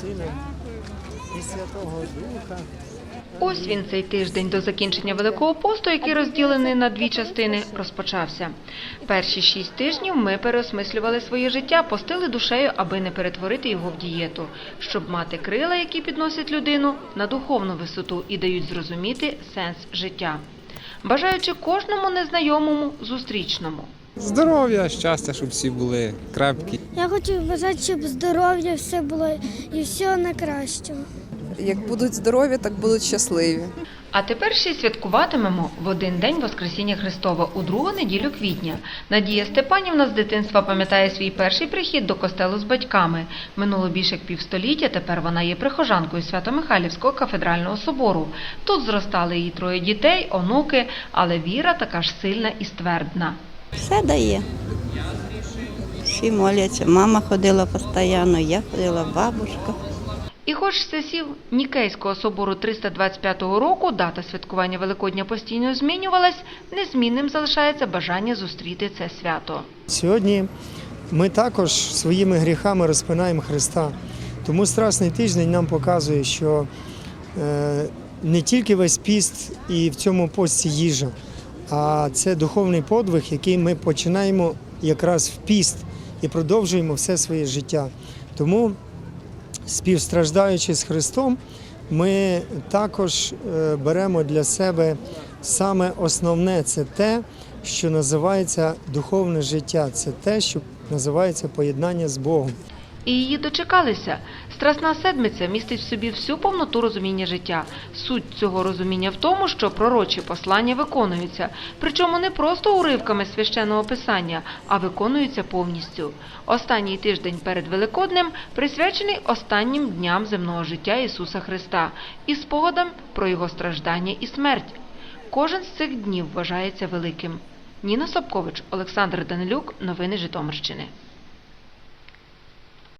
Сина і Святого Духа. Ось він цей тиждень до закінчення Великого посту, який розділений на дві частини, розпочався. Перші шість тижнів ми переосмислювали своє життя, постили душею, аби не перетворити його в дієту, щоб мати крила, які підносять людину на духовну висоту і дають зрозуміти сенс життя. Бажаючи кожному незнайомому зустрічному. Здоров'я, щастя, щоб всі були крепкі. Я хочу бажати, щоб здоров'я все було і все на кращого. Як будуть здорові, так будуть щасливі. А тепер ще й святкуватимемо в один день Воскресіння Христова у другу неділю квітня. Надія Степанівна з дитинства пам'ятає свій перший прихід до костелу з батьками. Минуло більше як півстоліття. Тепер вона є прихожанкою Свято-Михайлівського кафедрального собору. Тут зростали її троє дітей, онуки, але віра така ж сильна і ствердна. Все дає. Всі моляться. Мама ходила постійно, я ходила, бабушка. І хоч з часів Нікейського собору 325 року дата святкування Великодня постійно змінювалась, незмінним залишається бажання зустріти це свято. Сьогодні ми також своїми гріхами розпинаємо Христа. Тому Страсний тиждень нам показує, що е, не тільки весь піст і в цьому пості їжа, а це духовний подвиг, який ми починаємо якраз в піст і продовжуємо все своє життя. Тому, співстраждаючи з Христом, ми також е, беремо для себе саме основне це те, що називається духовне життя, це те, що називається поєднання з Богом. І її дочекалися. Страсна седмиця містить в собі всю повноту розуміння життя. Суть цього розуміння в тому, що пророчі послання виконуються, причому не просто уривками священного писання, а виконуються повністю. Останній тиждень перед Великоднем присвячений останнім дням земного життя Ісуса Христа і спогадам про Його страждання і смерть. Кожен з цих днів вважається великим. Ніна Собкович, Олександр Данилюк. Новини Житомирщини.